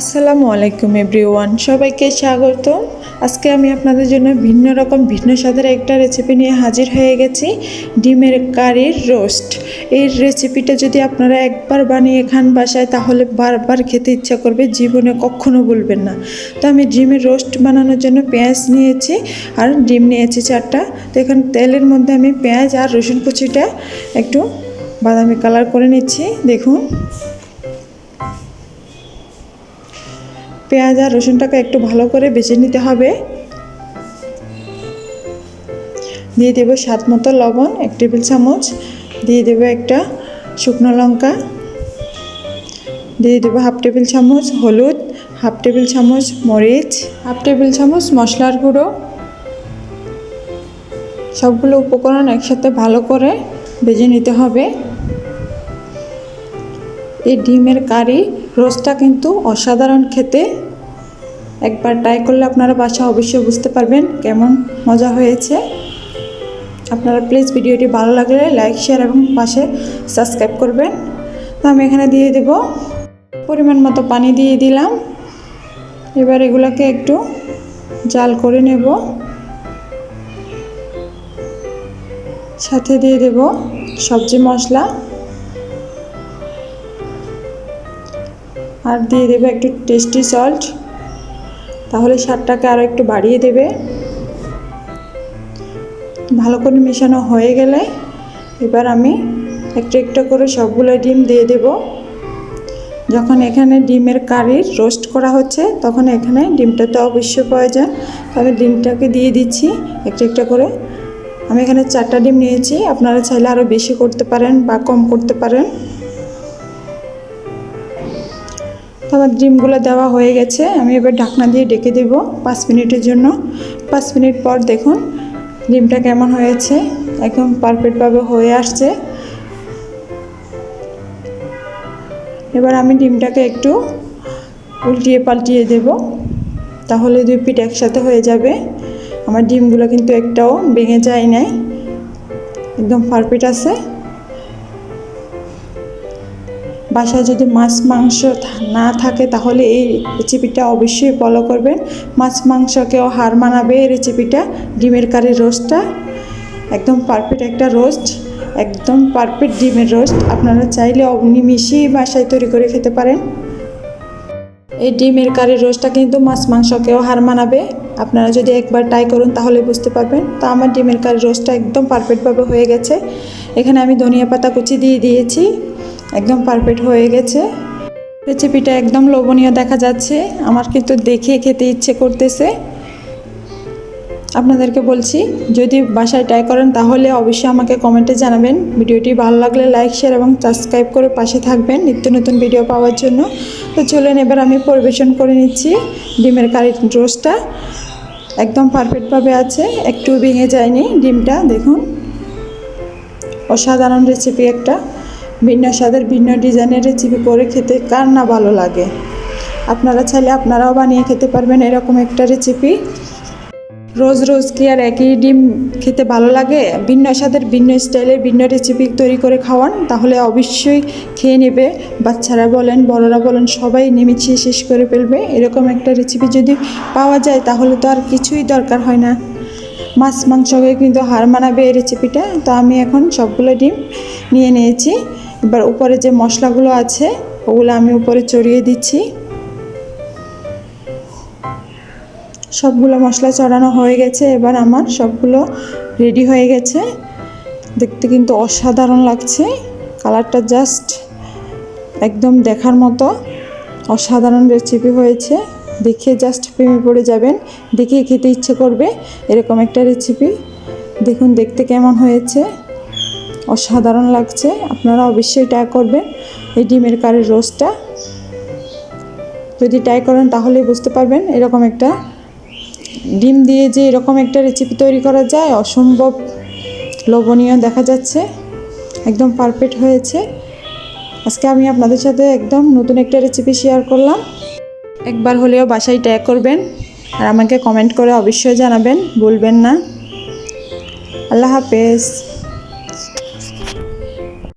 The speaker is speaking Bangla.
আসসালামু আলাইকুম এভরিওয়ান, সবাইকে স্বাগত আজকে আমি আপনাদের জন্য ভিন্ন রকম, ভিন্ন স্বাদের একটা রেসিপি নিয়ে হাজির হয়ে গেছি, ডিমের কারির রোস্ট এই রেসিপিটা যদি আপনারা একবার বানিয়ে খান বাসায়, তাহলে বারবার খেতে ইচ্ছা করবে, জীবনে কখনো ভুলবেন না। তো আমি ডিমের রোস্ট বানানোর জন্য পেঁয়াজ নিয়েছি, আর ডিম নিয়েছি চারটা। তো এখানে তেলের মধ্যে আমি পেঁয়াজ আর রসুন কুচিটা একটু বাদামি কালার করে নিচ্ছি, দেখুন। পেঁয়াজ আর রসুনটাকে একটু ভালো করে বেছে নিতে হবে। দিয়ে দেবো স্বাদ মতো লবণ, এক টেবিল চামচ। দিয়ে দেবো একটা শুকনো লঙ্কা। দিয়ে দেবো হাফ টেবিল চামচ হলুদ, হাফ টেবিল চামচ মরিচ, হাফ টেবিল চামচ মশলার গুঁড়ো। সবগুলো উপকরণ একসাথে ভালো করে ভেজে নিতে হবে। এই ডিমের কারি রোস্টটা কিন্তু অসাধারণ খেতে। একবার ট্রাই করলে আপনারা বাসা অবশ্যই বুঝতে পারবেন কেমন মজা হয়েছে। আপনারা প্লিজ ভিডিওটি ভালো লাগলে লাইক শেয়ার এবং পাশে সাবস্ক্রাইব করবেন। তো আমি এখানে দিয়ে দেব। পরিমাণ মতো পানি দিয়ে দিলাম। এবার এগুলোকে একটু জাল করে নেব। সাথে দিয়ে দেব সবজি মশলা। আর দিয়ে দেবে একটু টেস্টি সল্ট তাহলে স্বাদটাকে আরও একটু বাড়িয়ে দেবে। ভালো করে মেশানো হয়ে গেলে এবার আমি একটা একটা করে সবগুলো ডিম দিয়ে দেব। যখন এখানে ডিমের কারির রোস্ট করা হচ্ছে, তখন এখানে ডিমটা তো অবশ্যই প্রয়োজন। তবে ডিমটাকে দিয়ে দিচ্ছি একটা একটা করে। আমি এখানে চারটা ডিম নিয়েছি, আপনারা চাইলে আরও বেশি করতে পারেন বা কম করতে পারেন। আমার ডিমগুলো দেওয়া হয়ে গেছে, আমি এবার ঢাকনা দিয়ে ডেকে দেব পাঁচ মিনিটের জন্য। পাঁচ মিনিট পর দেখুন ডিমটা কেমন হয়েছে, একদম পারফেক্টভাবে হয়ে আসছে। এবার আমি ডিমটাকে একটু উল্টিয়ে পাল্টিয়ে দেব, তাহলে দুই পিঠ একসাথে হয়ে যাবে। আমার ডিমগুলো কিন্তু একটাও ভেঙে যায় নাই, একদম পারফেক্ট আছে। বাসায় যদি মাছ, মাংস না থাকে তাহলে এই রেসিপিটা অবশ্যই ফলো করবেন। মাছ, মাংসকেও হার মানাবে এই রেসিপিটা। ডিমের কারি রোস্টটা একদম পারফেক্ট একটা রোস্ট একদম পারফেক্ট ডিমের রোস্ট আপনারা চাইলে অগ্নি মিশিয়ে বাসায় তৈরি করে খেতে পারেন। এই ডিমের কারি রোস্টটা কিন্তু মাছ, মাংসকেও হার মানাবে। আপনারা যদি একবার ট্রাই করুন তাহলে বুঝতে পারবেন। তো আমার ডিমের কারি রোস্টটা একদম পারফেক্টভাবে হয়ে গেছে। এখানে আমি ধনিয়া পাতা কুচি দিয়ে দিয়েছি। একদম পারফেক্ট হয়ে গেছে। রেসিপিটা একদম লোভনীয় দেখা যাচ্ছে। আমার কিন্তু দেখে খেতে ইচ্ছে করতেছে। আপনাদেরকে বলছি, যদি বাসায় ট্রাই করেন, তাহলে অবশ্যই আমাকে কমেন্টে জানাবেন। ভিডিওটি ভালো লাগলে লাইক শেয়ার এবং সাবস্ক্রাইব করে পাশে থাকবেন নিত্য নতুন ভিডিও পাওয়ার জন্য। তো চলেন এবার আমি পরিবেশন করে নিচ্ছি ডিমের কারি রোস্টটা একদম পারফেক্টভাবে আছে, একটু ভেঙে যায়নি ডিমটা, দেখুন। অসাধারণ রেসিপি একটা। ভিন্ন স্বাদের, ভিন্ন ডিজাইনের রেসিপি করে খেতে কার না ভালো লাগে? আপনারা চাইলে আপনারাও বানিয়ে খেতে পারবেন এরকম একটা রেসিপি। রোজ রোজ কি আর একই ডিম খেতে ভালো লাগে? ভিন্ন স্বাদের, ভিন্ন স্টাইলের, ভিন্ন রেসিপি তৈরি করে খাওয়ান, তাহলে অবশ্যই খেয়ে নেবে। বাচ্চারা বলেন, বড়রা বলেন, সবাই নেমেছিয়ে শেষ করে ফেলবে। এরকম একটা রেসিপি যদি পাওয়া যায়, তাহলে তো আর কিছুই দরকার হয় না। মাছ মাংসকে কিন্তু হার মানাবে এই রেসিপিটা। তো আমি এখন সবগুলো ডিম নিয়ে নিয়েছি। এবার উপরে যে মশলাগুলো আছে, ওগুলো আমি উপরে চড়িয়ে দিচ্ছি। সবগুলো মশলা চড়ানো হয়ে গেছে, এবার আমার সবগুলো রেডি হয়ে গেছে। দেখতে কিন্তু অসাধারণ লাগছে। কালারটা জাস্ট একদম দেখার মতো অসাধারণ রেসিপি হয়েছে। দেখে জাস্ট প্রেমে পড়ে যাবেন। দেখে খেতে ইচ্ছে করবে এরকম একটা রেসিপি দেখুন, দেখতে কেমন হয়েছে। অসাধারণ লাগছে। আপনারা অবশ্যই ট্রাই করবেন। এই ডিমের কারির রোস্টটা যদি ট্রাই করেন তাহলে বুঝতে পারবেন এরকম একটা ডিম দিয়ে যে এরকম একটা রেসিপি তৈরি করা যায়, অসম্ভব লোভনীয় দেখা যাচ্ছে। একদম পারফেক্ট হয়েছে। আজকে আমি আপনাদের সাথে একদম নতুন একটা রেসিপি শেয়ার করলাম। একবার হলেও বাসায় ট্যাগ করবেন। আর আমাকে কমেন্ট করে অবশ্যই জানাবেন। বলবেন না। আল্লাহ হাফেজ।